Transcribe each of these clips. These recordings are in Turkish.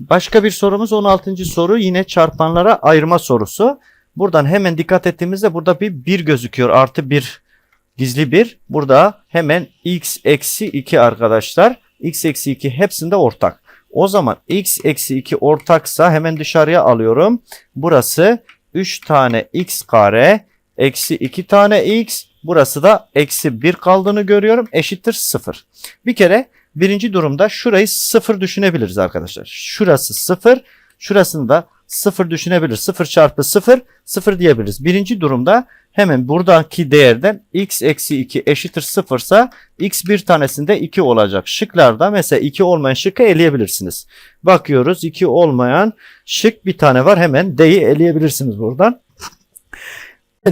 Başka bir sorumuz 16. soru yine çarpanlara ayırma sorusu. Buradan hemen dikkat ettiğimizde burada bir 1 gözüküyor. Artı 1 gizli 1. Burada hemen x eksi 2 arkadaşlar. x eksi 2 hepsinde ortak. O zaman x eksi 2 ortaksa hemen dışarıya alıyorum. Burası 3 tane x kare eksi 2 tane x. Burası da eksi 1 kaldığını görüyorum. Eşittir 0. Bir kere birinci durumda şurayı 0 düşünebiliriz arkadaşlar. Şurası 0. Şurasını da 0 düşünebiliriz. 0 çarpı 0 0 diyebiliriz. Birinci durumda hemen buradaki değerden x eksi 2 eşittir 0 ise x bir tanesinde 2 olacak. Şıklarda mesela 2 olmayan şıkkı eleyebilirsiniz. Bakıyoruz 2 olmayan şık bir tane var. Hemen d'yi eleyebilirsiniz buradan.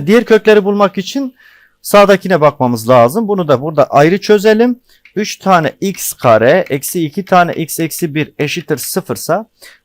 Diğer kökleri bulmak için sağdakine bakmamız lazım. Bunu da burada ayrı çözelim. 3 tane x kare eksi 2 tane x eksi 1 eşittir 0 ise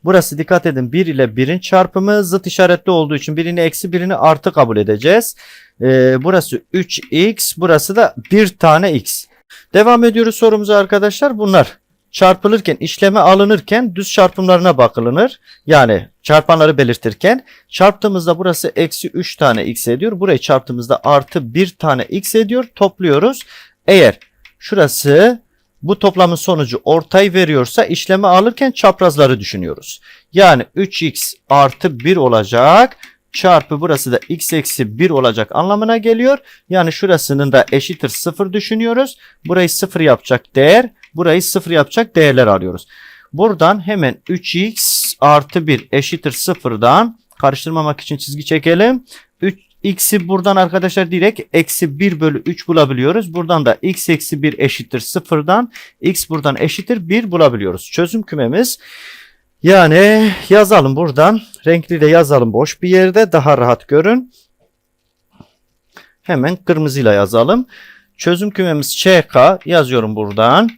burası dikkat edin 1 ile 1'in çarpımı zıt işaretli olduğu için birini eksi birini artı kabul edeceğiz. Ee, burası 3x burası da 1 tane x. Devam ediyoruz sorumuza arkadaşlar. Bunlar çarpılırken işleme alınırken düz çarpımlarına bakılınır. Yani çarpanları belirtirken çarptığımızda burası eksi 3 tane x ediyor. Burayı çarptığımızda artı 1 tane x ediyor. Topluyoruz. Eğer şurası bu toplamın sonucu ortayı veriyorsa işleme alırken çaprazları düşünüyoruz. Yani 3x artı 1 olacak çarpı burası da x eksi 1 olacak anlamına geliyor. Yani şurasının da eşittir 0 düşünüyoruz. Burayı 0 yapacak değer, burayı 0 yapacak değerler arıyoruz. Buradan hemen 3x artı 1 eşittir 0'dan karıştırmamak için çizgi çekelim. 3, x'i buradan arkadaşlar direkt eksi 1 bölü 3 bulabiliyoruz. Buradan da x eksi 1 eşittir 0'dan x buradan eşittir 1 bulabiliyoruz. Çözüm kümemiz yani yazalım buradan. Renkli de yazalım boş bir yerde daha rahat görün. Hemen kırmızıyla yazalım. Çözüm kümemiz ÇK yazıyorum buradan.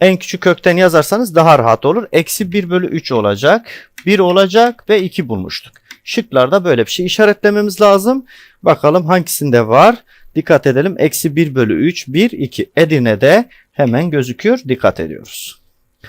En küçük kökten yazarsanız daha rahat olur. Eksi 1 bölü 3 olacak. 1 olacak ve 2 bulmuştuk. Şıklarda böyle bir şey işaretlememiz lazım. Bakalım hangisinde var. Dikkat edelim. Eksi 1 bölü 3, 1, 2. Edirne'de hemen gözüküyor. Dikkat ediyoruz.